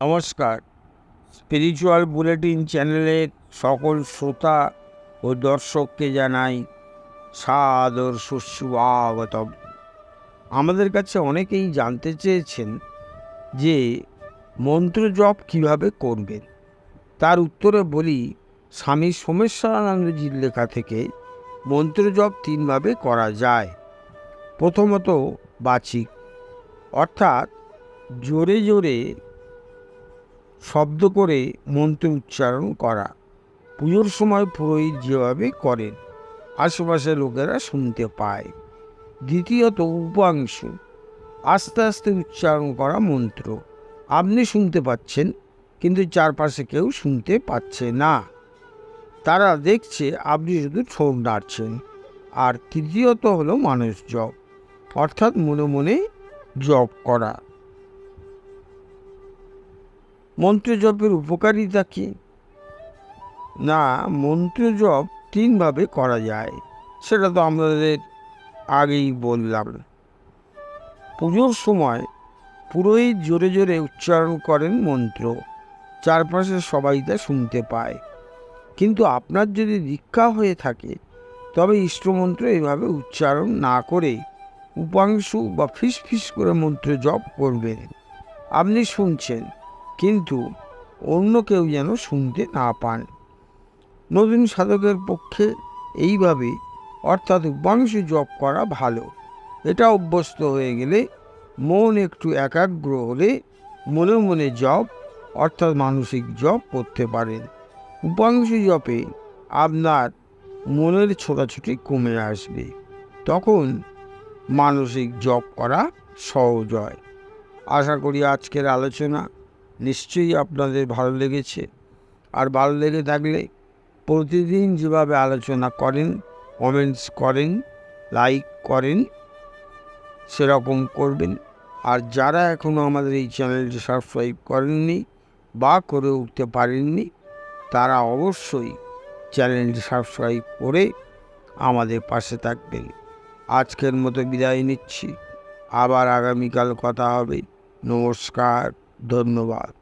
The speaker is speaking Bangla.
নমস্কার। স্পিরিচুয়াল বুলেটিন চ্যানেলের সকল শ্রোতা ও দর্শককে জানাই সাদর সুস্বাগতম। আমাদের কাছে অনেকেই জানতে চেয়েছেন যে মন্ত্র জপ কীভাবে করবেন? তার উত্তরে বলি, স্বামী সোমেশ্বরানন্দজির লেখা থেকে মন্ত্র জপ তিনভাবে করা যায়। প্রথমত বাচিক, অর্থাৎ জোরে জোরে শব্দ করে মন্ত্র উচ্চারণ করা। পুজোর সময় পুরোহিত যেভাবে করেন আশেপাশে লোকেরা শুনতে পায়। দ্বিতীয়ত উপাংশ, আস্তে আস্তে উচ্চারণ করা মন্ত্র। আপনি শুনতে পাচ্ছেন, কিন্তু চারপাশে কেউ শুনতে পাচ্ছে না। তারা দেখছে আপনি শুধু ঠোঁট নাড়ছেন। আর তৃতীয়ত হলো মানুষ জপ, অর্থাৎ মনে মনে জপ করা। মন্ত্র জপের উপকারিতা কী? না মন্ত্র জপ তিনভাবে করা যায়। সেটা তো আমাদের আগেই বললাম। পুজোর সময় পুরোহিত জোরে জোরে উচ্চারণ করেন মন্ত্র। চারপাশে সবাই তা শুনতে পায়। কিন্তু আপনার যদি দীক্ষা হয়ে থাকে, তবে ইষ্টমন্ত্র এভাবে উচ্চারণ না করে উপাংশু বা ফিস ফিস করে মন্ত্র জপ করবেন। আপনি শুনছেন। কিন্তু অন্য কেউ যেন শুনতে না পান। নতুন সাধকের পক্ষে এইভাবে অর্থাৎ উপাংশু জপ করা ভালো। এটা অভ্যস্ত হয়ে গেলে মন একটু একাগ্র হলে মনে মনে জপ অর্থাৎ মানসিক জপ করতে পারেন। উপাংশু জপে আপনার মনের ছোটাছুটি কমে আসবে। তখন মানসিক জপ করা সহজ হয়। আশা করি আজকের আলোচনা নিশ্চয়ই আপনাদের ভালো লেগেছে। আর ভালো লেগে থাকলে প্রতিদিন যেভাবে আলোচনা করেন কমেন্টস করেন লাইক করেন, সেরকম করবেন। আর যারা এখনও আমাদের এই চ্যানেলটি সাবস্ক্রাইব করেননি বা করে উঠতে পারেননি, তারা অবশ্যই চ্যানেলটি সাবস্ক্রাইব করে আমাদের পাশে থাকবেন। আজকের মতো বিদায় নিচ্ছি। আবার আগামীকাল কথা হবে। নমস্কার। ধন্যবাদ।